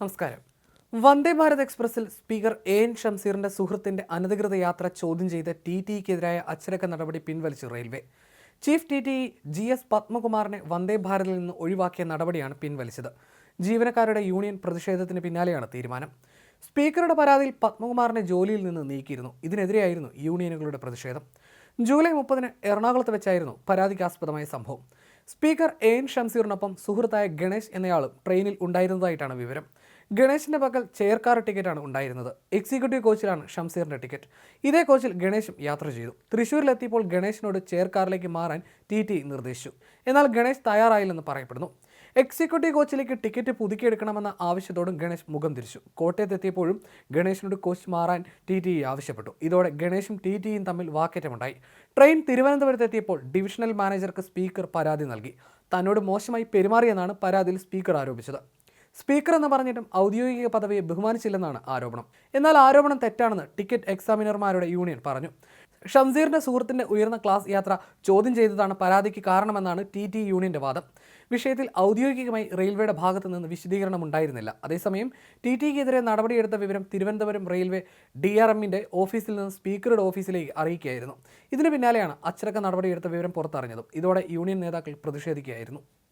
നമസ്കാരം. വന്ദേ ഭാരത് എക്സ്പ്രസിൽ speaker A N ഷംസീറിന്റെ സുഹൃത്തിന്റെ അനധികൃത യാത്ര ചോദ്യം ചെയ്ത് ടി ടിക്കെതിരായ അച്ചടക്ക നടപടി പിൻവലിച്ചു railway. Chief T T G S പത്മകുമാറിനെ Vande ഭാരതിൽ നിന്ന് ഒഴിവാക്കിയ നടപടിയാണ് പിൻവലിച്ചത്. ജീവനക്കാരുടെ യൂണിയൻ പ്രതിഷേധത്തിന് പിന്നാലെയാണ് തീരുമാനം. സ്പീക്കറുടെ പരാതിയിൽ പത്മകുമാറിനെ ജോലിയിൽ നിന്ന് നീക്കിയിരുന്നു. ഇതിനെതിരെയായിരുന്നു യൂണിയനുകളുടെ പ്രതിഷേധം. ജൂലൈ മുപ്പതിന് എറണാകുളത്ത് വെച്ചായിരുന്നു പരാതിക്കാസ്പദമായ സംഭവം. സ്പീക്കർ എ എൻ ഷംസീറിനൊപ്പം സുഹൃത്തായ ഗണേഷ് എന്നയാളും ട്രെയിനിൽ ഉണ്ടായിരുന്നതായിട്ടാണ് വിവരം. ഗണേഷിന്റെ പക്കൽ ചെയർകാർ ടിക്കറ്റാണ് ഉണ്ടായിരുന്നത്. എക്സിക്യൂട്ടീവ് കോച്ചിലാണ് ഷംസീറിന്റെ ടിക്കറ്റ്. ഇതേ കോച്ചിൽ ഗണേശും യാത്ര ചെയ്തു. തൃശ്ശൂരിലെത്തിയപ്പോൾ ഗണേശിനോട് ചെയർകാറിലേക്ക് മാറാൻ ടി ടി നിർദ്ദേശിച്ചു. എന്നാൽ ഗണേശ് തയ്യാറായില്ലെന്ന് പറയപ്പെടുന്നു. എക്സിക്യൂട്ടീവ് കോച്ചിലേക്ക് ടിക്കറ്റ് പുതുക്കിയെടുക്കണമെന്ന ആവശ്യത്തോടും ഗണേശ് മുഖം തിരിച്ചു. കോട്ടയത്തെത്തിയപ്പോഴും ഗണേശിനോട് കോച്ച് മാറാൻ ടി ടി ആവശ്യപ്പെട്ടു. ഇതോടെ ഗണേശും ടി ടിയും തമ്മിൽ വാക്കേറ്റമുണ്ടായി. ട്രെയിൻ തിരുവനന്തപുരത്തെത്തിയപ്പോൾ ഡിവിഷണൽ മാനേജർക്ക് സ്പീക്കർ പരാതി നൽകി. തന്നോട് മോശമായി പെരുമാറിയെന്നാണ് പരാതിയിൽ സ്പീക്കർ ആരോപിച്ചത്. സ്പീക്കർ എന്ന് പറഞ്ഞിട്ടും ഔദ്യോഗിക പദവിയെ ബഹുമാനിച്ചില്ലെന്നാണ് ആരോപണം. എന്നാൽ ആരോപണം തെറ്റാണെന്ന് ടിക്കറ്റ് എക്സാമിനർമാരുടെ യൂണിയൻ പറഞ്ഞു. ഷംസീറിന്റെ സുഹൃത്തിന്റെ ഉയർന്ന ക്ലാസ് യാത്ര ചോദ്യം ചെയ്തതാണ് പരാതിക്ക് കാരണമെന്നാണ് ടി ടി യൂണിയന്റെ വാദം. വിഷയത്തിൽ ഔദ്യോഗികമായി റെയിൽവേയുടെ ഭാഗത്തു നിന്ന് വിശദീകരണം ഉണ്ടായിരുന്നില്ല. അതേസമയം ടി ടിക്കെതിരെ നടപടിയെടുത്ത വിവരം തിരുവനന്തപുരം റെയിൽവേ ഡി ആർ എമ്മിന്റെ ഓഫീസിൽ നിന്ന് സ്പീക്കറുടെ ഓഫീസിലേക്ക് അറിയിക്കുകയായിരുന്നു. ഇതിന് പിന്നാലെയാണ് അച്ചടക്ക നടപടിയെടുത്ത വിവരം പുറത്തറിഞ്ഞതും. ഇതോടെ യൂണിയൻ നേതാക്കൾ പ്രതിഷേധിക്കുകയായിരുന്നു.